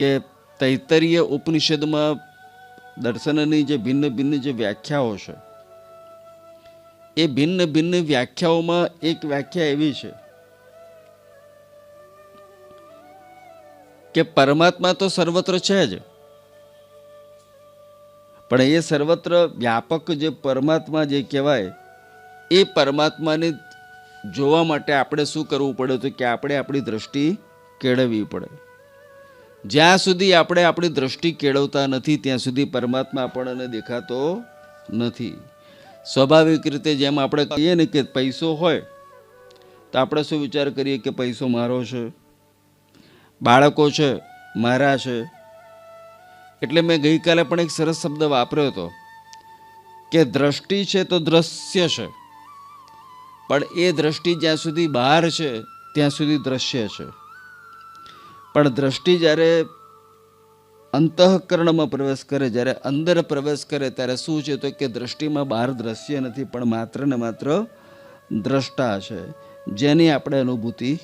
કે તૈતરીય ઉપનિષદમાં દર્શનની જે ભિન્ન ભિન્ન જે વ્યાખ્યાઓ છે, એ ભિન્ન ભિન્ન વ્યાખ્યાઓમાં એક વ્યાખ્યા એવી છે કે પરમાત્મા તો સર્વત્ર છે જ, પણ એ સર્વત્ર વ્યાપક જે પરમાત્મા જે કહેવાય, એ પરમાત્માને જોવા માટે આપણે શું કરવું પડે તો કે આપણે આપણી દ્રષ્ટિ કેળવવી પડે. જ્યાં સુધી આપણે આપણી દ્રષ્ટિ કેળવતા નથી, ત્યાં સુધી પરમાત્મા આપણને દેખાતો નથી. સ્વાભાવિક રીતે જેમ આપણે કહીએ ને કે પૈસો હોય, તો આપણે શું વિચાર કરીએ કે પૈસો મારો છે? બાળકો છે, મારા છે. એટલે મેં ગઈકાલે પણ એક સરસ શબ્દ વાપર્યો હતો કે દ્રષ્ટિ છે તો દ્રશ્ય છે, પણ એ દ્રષ્ટિ જ્યાં સુધી બહાર છે, ત્યાં સુધી દ્રશ્ય છે. પણ દ્રષ્ટિ જ્યારે અંતઃકરણમાં પ્રવેશ કરે, જ્યારે અંદર પ્રવેશ કરે, ત્યારે શું છે તો કે દ્રષ્ટિમાં બહાર દ્રશ્ય નથી, પણ માત્ર ને માત્ર દ્રષ્ટા છે. જેની આપણે અનુભૂતિ